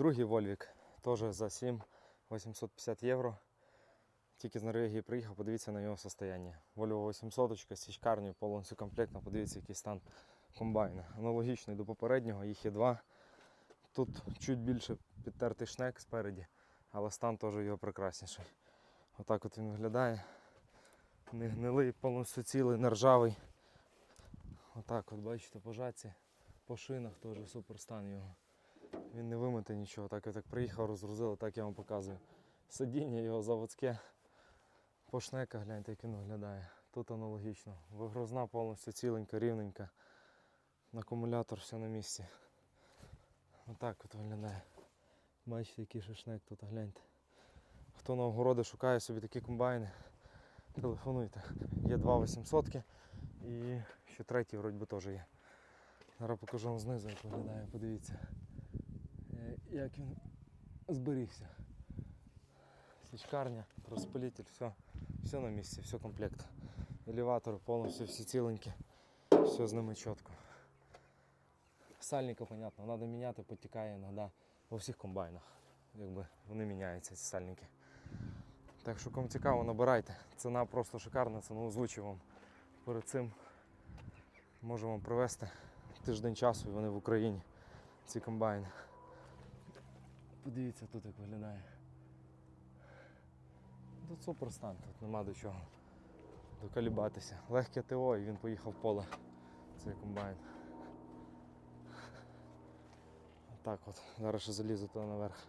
другий Вольвік, теж за 7 850 євро. Тільки з Норвегії приїхав, подивіться на його состояння. Volvo 800, з січкарнею, повністю комплектно, подивіться, який стан комбайна. Аналогічний до попереднього, їх є два. Тут чуть більше підтертий шнек спереді, але стан теж його прекрасніший. Отак от він виглядає. Не гнилий, повністю цілий, не ржавий. Отак от бачите, по жатці, по шинах теж супер стан його. Він не вимитий нічого. Так я так приїхав, розгрузили, так я вам показую. Сидіння його заводське. По шнеках гляньте, як він виглядає. Тут аналогічно. Вигрузна повністю ціленька, рівненька. Акумулятор все на місці. Отак от виглядає. Бачите, який шишник тут, гляньте. Хто на огороди шукає собі такі комбайни, телефонуйте. Є два 800 і ще третій вроді би теж є. Зараз покажу вам знизу, як виглядає, подивіться. Як він зберігся. Січкарня, розпилитель, все, все на місці, все комплект. Елеватори повністю всі ціленькі, все з ними чітко. Сальника, понятно, треба міняти, потікає іноді во всіх комбайнах. Якби вони міняються, ці сальники. Так що кому цікаво, набирайте. Ціна просто шикарна, ціну озвучив вам перед цим. Можу вам привезти тиждень часу і вони в Україні. Ці комбайни. Подивіться тут як виглядає. Тут супер стан, тут нема до чого докалібатися. Легке ТО і він поїхав в поле. Цей комбайн. Так от, зараз ще залізу туди наверх.